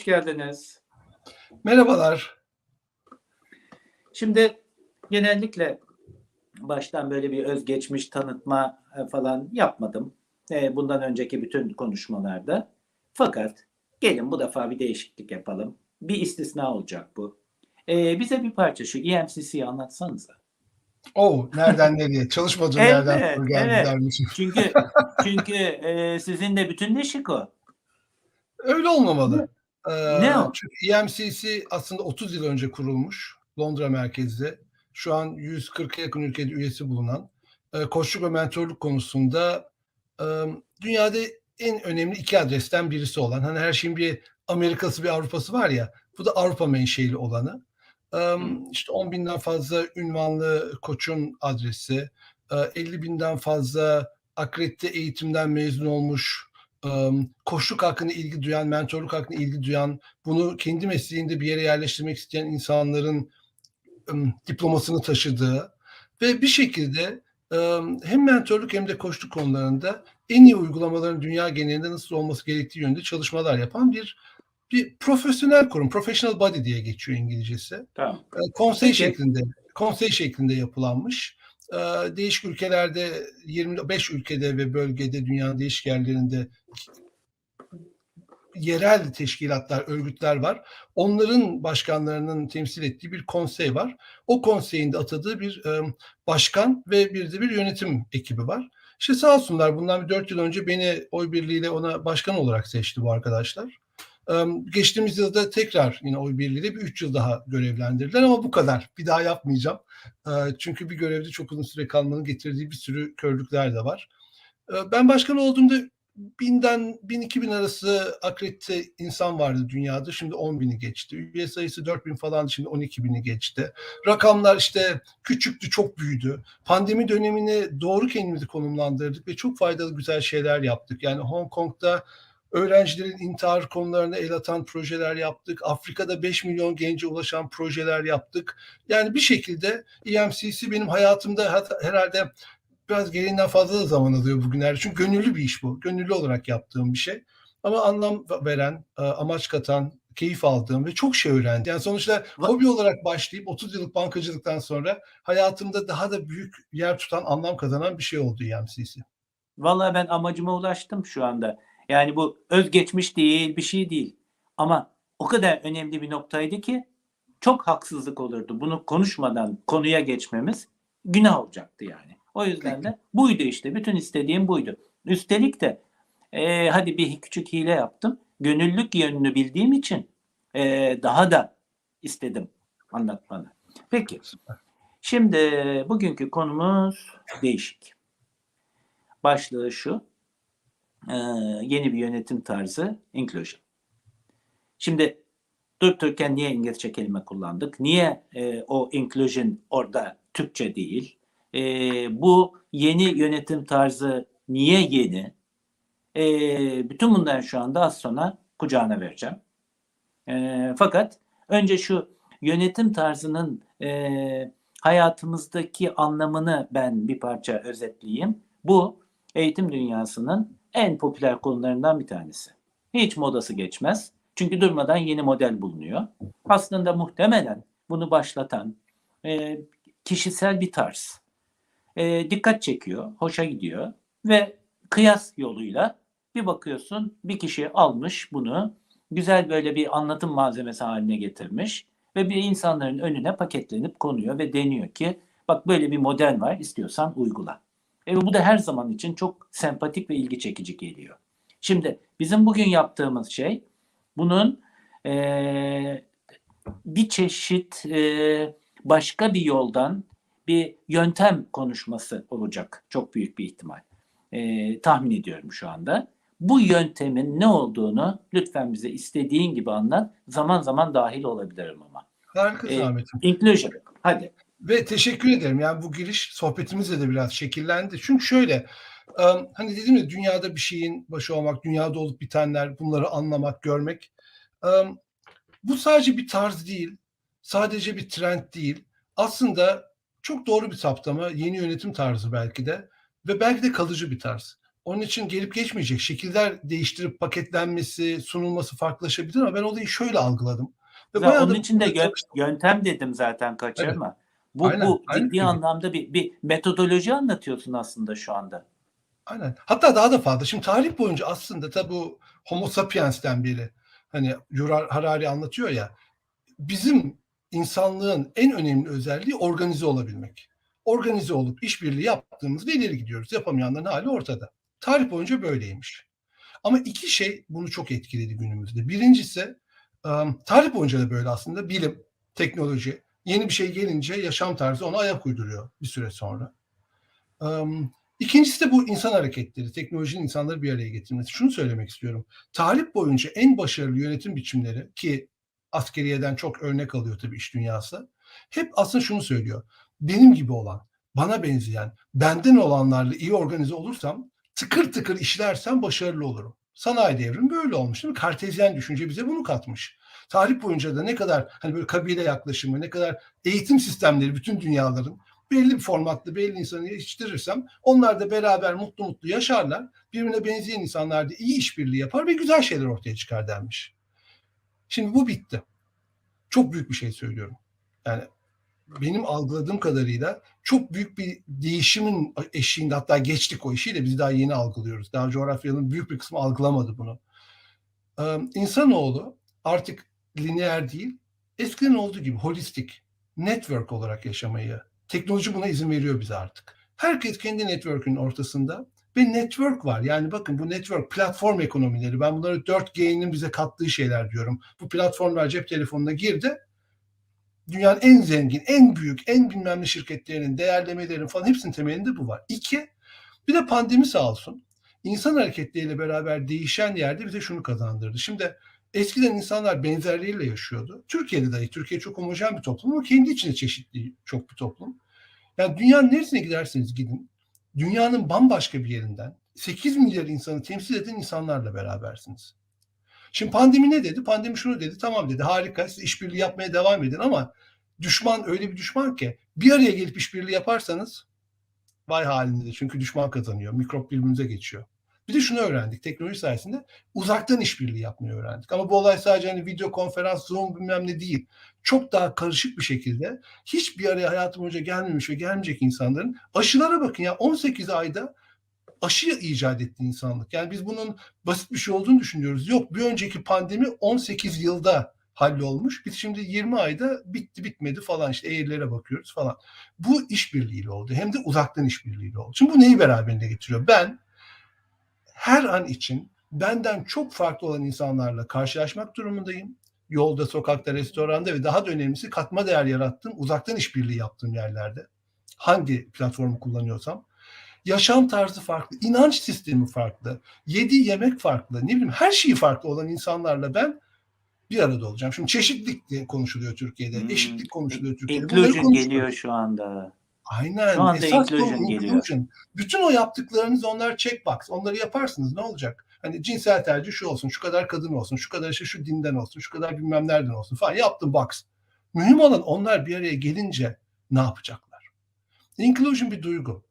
Hoş geldiniz. Merhabalar. Şimdi genellikle baştan böyle bir özgeçmiş tanıtma e, falan yapmadım. E, Bundan önceki bütün konuşmalarda. Fakat gelin bu defa bir değişiklik yapalım. Bir istisna olacak bu. E, bize bir parça şu EMCC'yi anlatsanıza. Oh, nereden nereye? Çalışmadığım yerden Evet, soru geldi evet. dermişim. Çünkü çünkü e, sizin de bütünleşik o. Öyle olmamalı. Ee, Ne o? Çünkü EMCC aslında 30 yıl önce kurulmuş. Londra merkezli. Şu an 140'a yakın ülkede üyesi bulunan. e, koçluk ve mentorluk konusunda e, dünyada en önemli iki adresten birisi olan. Hani her şeyin bir Amerikası bir Avrupası var ya. Bu da Avrupa menşeli olanı. E, işte 10 binden fazla ünvanlı koçun adresi. e, 50 binden fazla akredite eğitimden mezun olmuş ım, koçluk hakkında ilgi duyan, mentorluk hakkında ilgi duyan, bunu kendi mesleğinde bir yere yerleştirmek isteyen insanların diplomasını taşıdığı ve bir şekilde hem mentorluk hem de koçluk konularında en iyi uygulamaların dünya genelinde nasıl olması gerektiği yönünde çalışmalar yapan bir bir profesyonel kurum, professional body diye geçiyor İngilizcesi. Tamam. Konsey Peki. şeklinde konsey şeklinde yapılanmış. Değişik ülkelerde 25 ülkede ve bölgede dünyanın değişik yerlerinde yerel teşkilatlar, örgütler var. Onların başkanlarının temsil ettiği bir konsey var. O konseyin de atadığı bir e, başkan ve bir de bir yönetim ekibi var. İşte sağ olsunlar bundan bir dört yıl önce beni oy birliğiyle ona başkan olarak seçti bu arkadaşlar. Ee, Geçtiğimiz yılda tekrar yine oy birliğiyle bir üç yıl daha görevlendirdiler ama bu kadar. Bir daha yapmayacağım. Ee, Çünkü bir görevde çok uzun süre kalmanın getirdiği bir sürü körlükler de var. Ee, Ben başkan olduğumda binden bin iki bin arası akredite insan vardı dünyada. Şimdi 10 bini geçti. Üye sayısı 4 bin falan şimdi 12 bini geçti. Rakamlar işte küçüktü çok büyüdü. Pandemi dönemini doğru kendimizi konumlandırdık ve çok faydalı güzel şeyler yaptık. Yani Hong Kong'da öğrencilerin intihar konularına el atan projeler yaptık. Afrika'da 5 milyon gence ulaşan projeler yaptık. Yani bir şekilde EMCC benim hayatımda herhalde biraz gereğinden fazla da zaman alıyor bugünlerde. Çünkü gönüllü bir iş bu. Gönüllü olarak yaptığım bir şey. Ama anlam veren, e, amaç katan, keyif aldığım ve çok şey öğrendim. Yani sonuçta hobi olarak başlayıp 30 yıllık bankacılıktan sonra hayatımda daha da büyük yer tutan, anlam kazanan bir şey oldu EMCC. Vallahi ben amacıma ulaştım şu anda. Yani bu özgeçmiş değil, bir şey değil. Ama o kadar önemli bir noktaydı ki çok haksızlık olurdu. Bunu konuşmadan konuya geçmemiz günah olacaktı yani. O yüzden de buydu işte. Bütün istediğim buydu. Üstelik de e, hadi bir küçük hile yaptım. Gönüllülük yönünü bildiğim için e, daha da istedim anlatmanı. Peki. Şimdi bugünkü konumuz değişik. Başlığı şu. Ee, yeni bir yönetim tarzı inclusion. Şimdi durup dururken niye İngilizce kelime kullandık? Niye e, o inclusion orada Türkçe değil? E, bu yeni yönetim tarzı niye yeni? E, bütün bunları şu anda az sonra kucağına vereceğim. E, fakat önce şu yönetim tarzının e, hayatımızdaki anlamını ben bir parça özetleyeyim. Bu eğitim dünyasının en popüler konularından bir tanesi. Hiç modası geçmez. Çünkü durmadan yeni model bulunuyor. Aslında muhtemelen bunu başlatan e, kişisel bir tarz. E, dikkat çekiyor, hoşa gidiyor ve kıyas yoluyla bir bakıyorsun bir kişi almış bunu güzel böyle bir anlatım malzemesi haline getirmiş ve bir insanların önüne paketlenip konuyor ve deniyor ki bak böyle bir model var istiyorsan uygula. E, bu da her zaman için çok sempatik ve ilgi çekici geliyor. Şimdi bizim bugün yaptığımız şey bunun e, bir çeşit e, başka bir yoldan bir yöntem konuşması olacak çok büyük bir ihtimal. E, tahmin ediyorum şu anda. Bu yöntemin ne olduğunu lütfen bize istediğin gibi anlat. Zaman zaman dahil olabilirim ama. Harikasın E, Ahmet'im. inclusion. Hadi. Ve teşekkür ederim. Yani bu giriş sohbetimizle de biraz şekillendi. Çünkü şöyle, e, hani dedim ya dünyada bir şeyin başı olmak, dünyada olup bitenler, bunları anlamak, görmek. e, Bu sadece bir tarz değil, sadece bir trend değil. Aslında çok doğru bir saptama, yeni yönetim tarzı belki de ve belki de kalıcı bir tarz. Onun için gelip geçmeyecek. Şekiller değiştirip paketlenmesi, sunulması farklılaşabilir ama ben olayı şöyle algıladım. Ve Zaten bayağı onun için de yö- çalıştım. yöntem dedim zaten kaçırma. Bu, Aynen, bu aynen ciddi anlamda bir, bir metodoloji anlatıyorsun aslında şu anda. Aynen. Hatta daha da fazla. Şimdi tarih boyunca aslında tabi bu Homo sapiens'ten biri hani Yuval Harari anlatıyor ya bizim insanlığın en önemli özelliği organize olabilmek. Organize olup işbirliği yaptığımızda ileri gidiyoruz. Yapamayanların hali ortada. Tarih boyunca böyleymiş. Ama iki şey bunu çok etkiledi günümüzde. Birincisi tarih boyunca da böyle aslında bilim, teknoloji, yeni bir şey gelince yaşam tarzı ona ayak uyduruyor bir süre sonra. İkincisi de bu insan hareketleri, teknolojinin insanları bir araya getirmesi. Şunu söylemek istiyorum. Tarih boyunca en başarılı yönetim biçimleri ki askeriyeden çok örnek alıyor tabii iş dünyası. Hep aslında şunu söylüyor. Benim gibi olan, bana benzeyen, benden olanlarla iyi organize olursam, tıkır tıkır işlersem başarılı olurum. Sanayi devrimi böyle olmuş değil mi? Kartezyen düşünce bize bunu katmış. Tarih boyunca da ne kadar hani böyle kabile yaklaşımı, ne kadar eğitim sistemleri bütün dünyaların belli bir formatlı belli insanı yetiştirirsem onlar da beraber mutlu mutlu yaşarlar. Birbirine benzeyen insanlar da iyi işbirliği yapar ve güzel şeyler ortaya çıkar denmiş. Şimdi bu bitti. Çok büyük bir şey söylüyorum. Yani benim algıladığım kadarıyla çok büyük bir değişimin eşiğinde hatta geçtik o işi de biz daha yeni algılıyoruz. Daha coğrafyanın büyük bir kısmı algılamadı bunu. Ee, insanoğlu artık lineer değil, eskiden olduğu gibi holistik, network olarak yaşamayı Teknoloji buna izin veriyor bize artık. Herkes kendi network'ün ortasında ve network var. Yani bakın bu network platform ekonomileri. Ben bunları 4G'nin bize kattığı şeyler diyorum. Bu platformlar cep telefonuna girdi. Dünyanın en zengin, en büyük, en bilmem ne şirketlerinin, değerlemelerin falan hepsinin temelinde bu var. İki, bir de pandemi sağ olsun. İnsan hareketleriyle beraber değişen yerde bize şunu kazandırdı. Şimdi eskiden insanlar benzerliğiyle yaşıyordu. Türkiye'de dahi, Türkiye çok homojen bir toplum ama kendi içinde çeşitli çok bir toplum. Yani dünyanın neresine giderseniz gidin, dünyanın bambaşka bir yerinden 8 milyar insanı temsil eden insanlarla berabersiniz. Şimdi pandemi ne dedi? Pandemi şunu dedi, tamam dedi, harika siz işbirliği yapmaya devam edin ama düşman öyle bir düşman ki bir araya gelip işbirliği yaparsanız vay halinde çünkü düşman kazanıyor, mikrop birbirimize geçiyor. Bir de şunu öğrendik teknoloji sayesinde uzaktan işbirliği yapmayı öğrendik. Ama bu olay sadece hani video konferans, Zoom bilmem ne değil. Çok daha karışık bir şekilde hiçbir araya hayatım boyunca gelmemiş ve gelmeyecek insanların aşılara bakın ya 18 ayda aşı icat etti insanlık. Yani biz bunun basit bir şey olduğunu düşünüyoruz. Yok bir önceki pandemi 18 yılda hallolmuş. Biz şimdi 20 ayda bitti bitmedi falan işte eğrilere bakıyoruz falan. Bu işbirliğiyle oldu. Hem de uzaktan işbirliğiyle oldu. Şimdi bu neyi beraberinde getiriyor? Ben her an için benden çok farklı olan insanlarla karşılaşmak durumundayım. Yolda, sokakta, restoranda ve daha da önemlisi katma değer yarattığım, uzaktan işbirliği yaptığım yerlerde. Hangi platformu kullanıyorsam. Yaşam tarzı farklı, inanç sistemi farklı, yediği yemek farklı, ne bileyim her şeyi farklı olan insanlarla ben bir arada olacağım. Şimdi çeşitlilik diye konuşuluyor Türkiye'de, Hmm. eşitlik konuşuluyor Türkiye'de. Inclusion geliyor şu anda. Aynen. Şu anda Esas inclusion geliyor. inclusion. Bütün o yaptıklarınız onlar checkbox. Onları yaparsınız ne olacak? Hani cinsel tercih şu olsun, şu kadar kadın olsun, şu kadar işte şu dinden olsun, şu kadar bilmem nereden olsun falan yaptım box. Mühim olan onlar bir araya gelince ne yapacaklar? Inclusion bir duygu.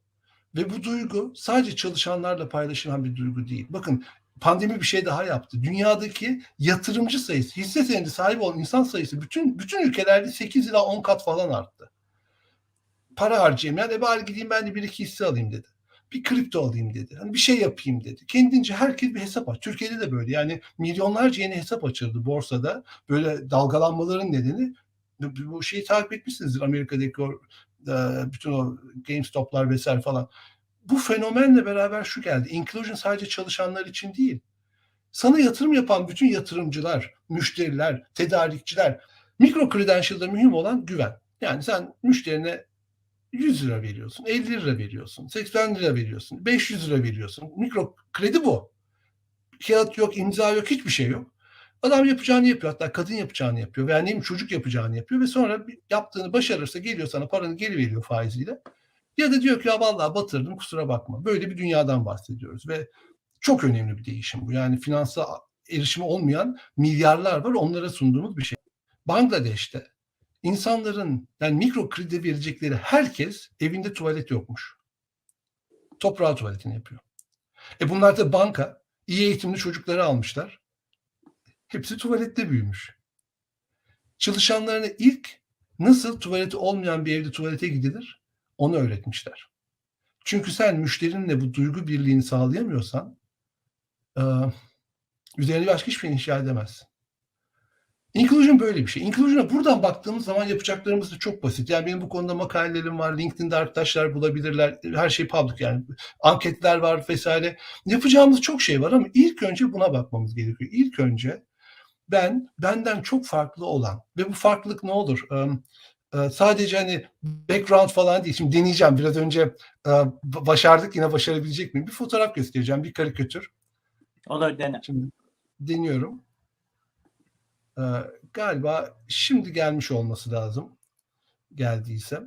Ve bu duygu sadece çalışanlarla paylaşılan bir duygu değil. Bakın pandemi bir şey daha yaptı. Dünyadaki yatırımcı sayısı, hisse senedi sahibi olan insan sayısı bütün bütün ülkelerde 8 ila 10 kat falan arttı para harcayayım. Yani bari gideyim ben de bir iki hisse alayım dedi. Bir kripto alayım dedi. Hani bir şey yapayım dedi. Kendince herkes bir hesap aç. Türkiye'de de böyle. Yani milyonlarca yeni hesap açıldı borsada. Böyle dalgalanmaların nedeni bu bu şeyi takip etmişsinizdir Amerika'daki o e, bütün o GameStop'lar vesaire falan. Bu fenomenle beraber şu geldi. Inclusion sadece çalışanlar için değil. Sana yatırım yapan bütün yatırımcılar, müşteriler, tedarikçiler, mikro credential'da mühim olan güven. Yani sen müşterine 100 lira veriyorsun, 50 lira veriyorsun, 80 lira veriyorsun, 500 lira veriyorsun. Mikro kredi bu. Kağıt yok, imza yok, hiçbir şey yok. Adam yapacağını yapıyor. Hatta kadın yapacağını yapıyor. Veya ne bileyim çocuk yapacağını yapıyor. Ve sonra yaptığını başarırsa geliyor sana paranı geri veriyor faiziyle. Ya da diyor ki ya vallahi batırdım kusura bakma. Böyle bir dünyadan bahsediyoruz. Ve çok önemli bir değişim bu. Yani finansa erişimi olmayan milyarlar var. Onlara sunduğumuz bir şey. Bangladeş'te insanların yani mikro kredi verecekleri herkes evinde tuvalet yokmuş. Toprağı tuvaletini yapıyor. E bunlar da banka, iyi eğitimli çocukları almışlar. Hepsi tuvalette büyümüş. Çalışanlarına ilk nasıl tuvaleti olmayan bir evde tuvalete gidilir onu öğretmişler. Çünkü sen müşterinle bu duygu birliğini sağlayamıyorsan e, üzerine başka hiçbir şey inşa edemezsin. Inclusion böyle bir şey. Inclusion'a buradan baktığımız zaman yapacaklarımız da çok basit. Yani benim bu konuda makalelerim var. LinkedIn'de arkadaşlar bulabilirler. Her şey public yani. Anketler var vesaire. Yapacağımız çok şey var ama ilk önce buna bakmamız gerekiyor. İlk önce ben benden çok farklı olan ve bu farklılık ne olur? Ee, sadece hani background falan değil. Şimdi deneyeceğim. Biraz önce e, başardık yine başarabilecek miyim? Bir fotoğraf göstereceğim. Bir karikatür. Olur dene. Şimdi deniyorum. Ee, galiba şimdi gelmiş olması lazım. Geldiyse.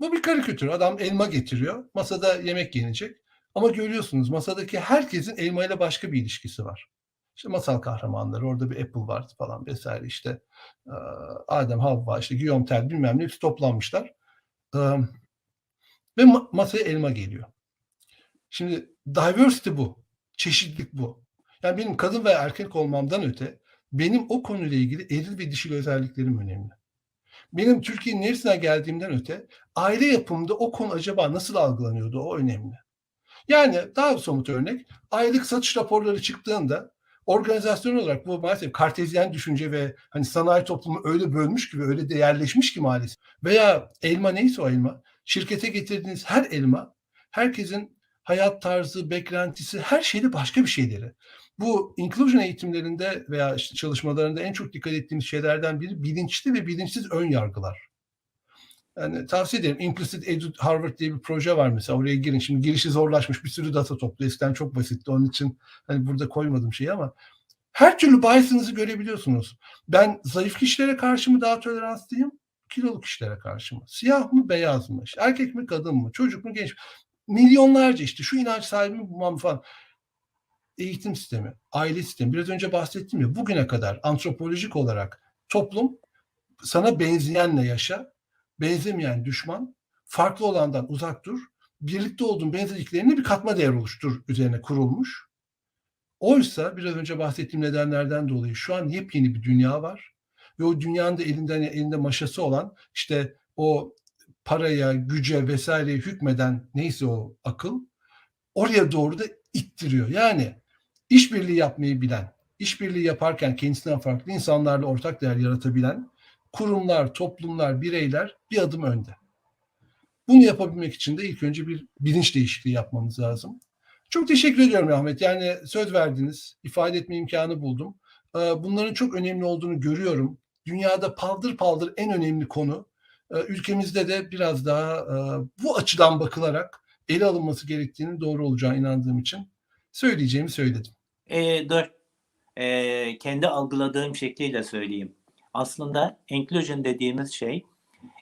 Bu bir karikatür. Adam elma getiriyor. Masada yemek yenecek. Ama görüyorsunuz masadaki herkesin elma ile başka bir ilişkisi var. İşte masal kahramanları, orada bir Apple var falan vesaire işte e, Adem Havva, işte Guillaume Tell bilmem ne hepsi toplanmışlar. E, ve ma- masaya elma geliyor. Şimdi diversity bu. Çeşitlilik bu. Yani benim kadın ve erkek olmamdan öte benim o konuyla ilgili eril ve dişil özelliklerim önemli. Benim Türkiye'nin neresine geldiğimden öte aile yapımında o konu acaba nasıl algılanıyordu o önemli. Yani daha somut örnek aylık satış raporları çıktığında organizasyon olarak bu maalesef kartezyen düşünce ve hani sanayi toplumu öyle bölmüş gibi öyle değerleşmiş ki maalesef. Veya elma neyse o elma şirkete getirdiğiniz her elma herkesin hayat tarzı, beklentisi her şeyde başka bir şeyleri. Bu inclusion eğitimlerinde veya işte çalışmalarında en çok dikkat ettiğimiz şeylerden biri bilinçli ve bilinçsiz ön yargılar. Yani tavsiye ederim. Implicit Edu Harvard diye bir proje var mesela. Oraya girin. Şimdi girişi zorlaşmış. Bir sürü data topluyor. Eskiden çok basitti. Onun için hani burada koymadım şeyi ama her türlü bias'ınızı görebiliyorsunuz. Ben zayıf kişilere karşı mı daha toleranslıyım? Kilolu kişilere karşı mı? Siyah mı beyaz mı? Erkek mi kadın mı? Çocuk mu genç mi? Milyonlarca işte şu inanç sahibi mi bulmam falan eğitim sistemi, aile sistemi biraz önce bahsettim ya bugüne kadar antropolojik olarak toplum sana benzeyenle yaşa, benzemeyen düşman, farklı olandan uzak dur, birlikte olduğun benzerliklerini bir katma değer oluştur üzerine kurulmuş. Oysa biraz önce bahsettiğim nedenlerden dolayı şu an yepyeni bir dünya var ve o dünyanın da elinden elinde maşası olan işte o paraya, güce vesaireye hükmeden neyse o akıl oraya doğru da ittiriyor. Yani işbirliği yapmayı bilen, işbirliği yaparken kendisinden farklı insanlarla ortak değer yaratabilen kurumlar, toplumlar, bireyler bir adım önde. Bunu yapabilmek için de ilk önce bir bilinç değişikliği yapmamız lazım. Çok teşekkür ediyorum Ahmet. Yani söz verdiniz, ifade etme imkanı buldum. Bunların çok önemli olduğunu görüyorum. Dünyada paldır paldır en önemli konu. Ülkemizde de biraz daha bu açıdan bakılarak ele alınması gerektiğini doğru olacağına inandığım için söyleyeceğimi söyledim. E, dur. E, kendi algıladığım şekliyle söyleyeyim. Aslında inclusion dediğimiz şey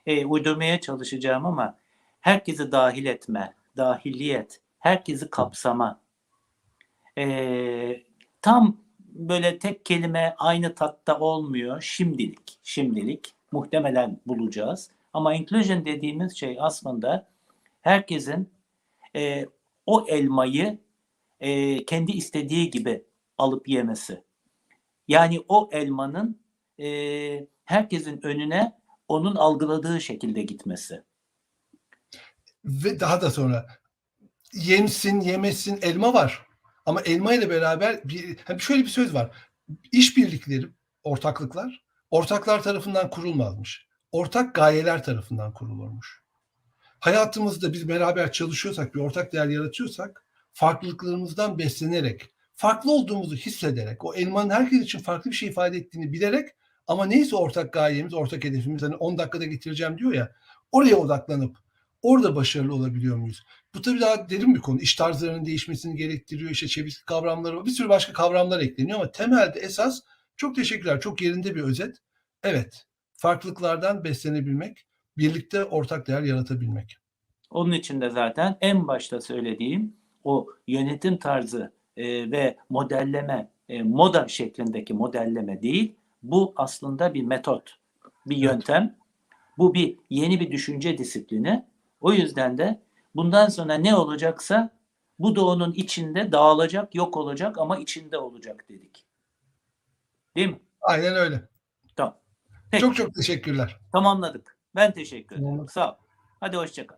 e, uydurmaya çalışacağım ama herkesi dahil etme, dahiliyet, herkesi kapsama. E, tam böyle tek kelime aynı tatta olmuyor şimdilik. Şimdilik muhtemelen bulacağız. Ama inclusion dediğimiz şey aslında herkesin e, o elmayı e, kendi istediği gibi alıp yemesi. Yani o elmanın e, herkesin önüne onun algıladığı şekilde gitmesi. Ve daha da sonra yemsin, yemesin elma var. Ama elma ile beraber bir hani şöyle bir söz var. İşbirlikleri, ortaklıklar ortaklar tarafından kurulmazmış. Ortak gayeler tarafından kurulurmuş. Hayatımızda biz beraber çalışıyorsak, bir ortak değer yaratıyorsak farklılıklarımızdan beslenerek, farklı olduğumuzu hissederek, o elmanın herkes için farklı bir şey ifade ettiğini bilerek ama neyse ortak gayemiz, ortak hedefimiz hani 10 dakikada getireceğim diyor ya, oraya odaklanıp orada başarılı olabiliyor muyuz? Bu tabii daha derin bir konu. İş tarzlarının değişmesini gerektiriyor. İşte çeviklik kavramları, bir sürü başka kavramlar ekleniyor ama temelde esas çok teşekkürler. Çok yerinde bir özet. Evet, farklılıklardan beslenebilmek, birlikte ortak değer yaratabilmek. Onun için de zaten en başta söylediğim o yönetim tarzı e, ve modelleme, e, moda şeklindeki modelleme değil, bu aslında bir metot, bir yöntem. Bu bir yeni bir düşünce disiplini. O yüzden de bundan sonra ne olacaksa Bu doğunun içinde dağılacak, yok olacak ama içinde olacak dedik. Değil mi? Aynen öyle. Tamam. Peki, Çok çok teşekkürler. tamamladık. Ben teşekkür ederim. Tamamladık. Sağ ol. Hadi hoşça kal.